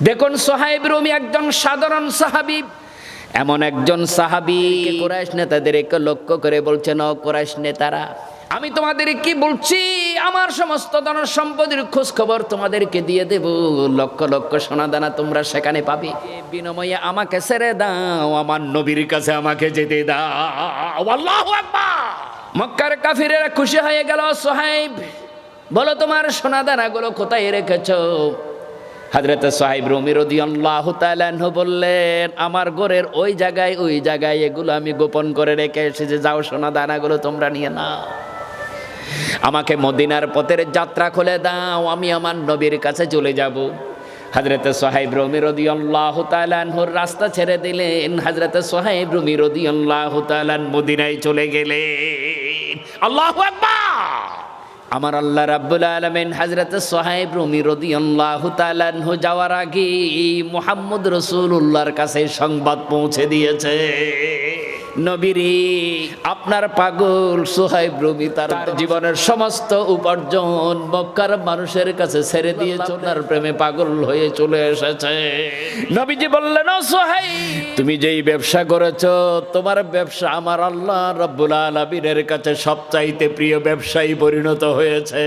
দেখুন সোহাইব রুমি একজন সাধারণ সাহাবি এমন একজন সাহাবি। কোরাইশ নেতাদেরকে লক্ষ্য করে বলছেন ও কোরাইশ নেতারা আমি তোমাদের কি বলছি? আমার সমস্ত ধন সম্পদের খোঁজ খবর তোমাদেরকে দিয়ে দেব। লক্ষ লক্ষ সোনা দানা তোমরা সেখানে পাবে। বিনিময়ে আমাকে ছেড়ে দাও আমার নবীর কাছে আমাকে যেতে দাও। আল্লাহু আকবার! মক্কার কাফিরেরা খুশি হয়ে গেল সোহাইব বলো তোমার সোনা দানাগুলো কোথায় রেখেছো? হাজরত সাহেব রুমি রদি আল্লাহ বললেন, আমার ঘরের ওই জায়গায় ওই জায়গায় এগুলো আমি গোপন করে রেখে এসেছি। যাও, সোনা দানাগুলো তোমরা নিয়ে নাও। আমাকে মদিনার পথের যাত্রা খুলে দাও, আমি আমার নবীর কাছে চলে যাব। হাজরত সোহাইব রুমি রদি আল্লাহ তালাহুর রাস্তা ছেড়ে দিলেন। হাজরত সোহাইব রুমি রদি আল্লাহ তালান মদিনায় চলে গেলেন। আল্লাহ আকবার! আমার আল্লাহ রাব্বুল আলমেন হাজরত সোহাইব রুমি রদি আল্লাহ তালানহু যাওয়ার আগে মোহাম্মদ রসুল উল্লাহর কাছে সংবাদ পৌঁছে দিয়েছে। নবীরে আপনার পাগল সোহাইব রুমি তার জীবনের সমস্ত উপার্জন মক্কার মানুষের কাছে ছেড়ে দিয়ে চলার প্রেমে পাগল হয়ে চলে এসেছে। নবীজি বললেন ও সোহাই তুমি যেই ব্যবসা করেছ তোমার ব্যবসা আমার আল্লাহ রব্বুল আলমিনের কাছে সবচাইতে প্রিয় ব্যবসায়ী পরিণত হয়েছে।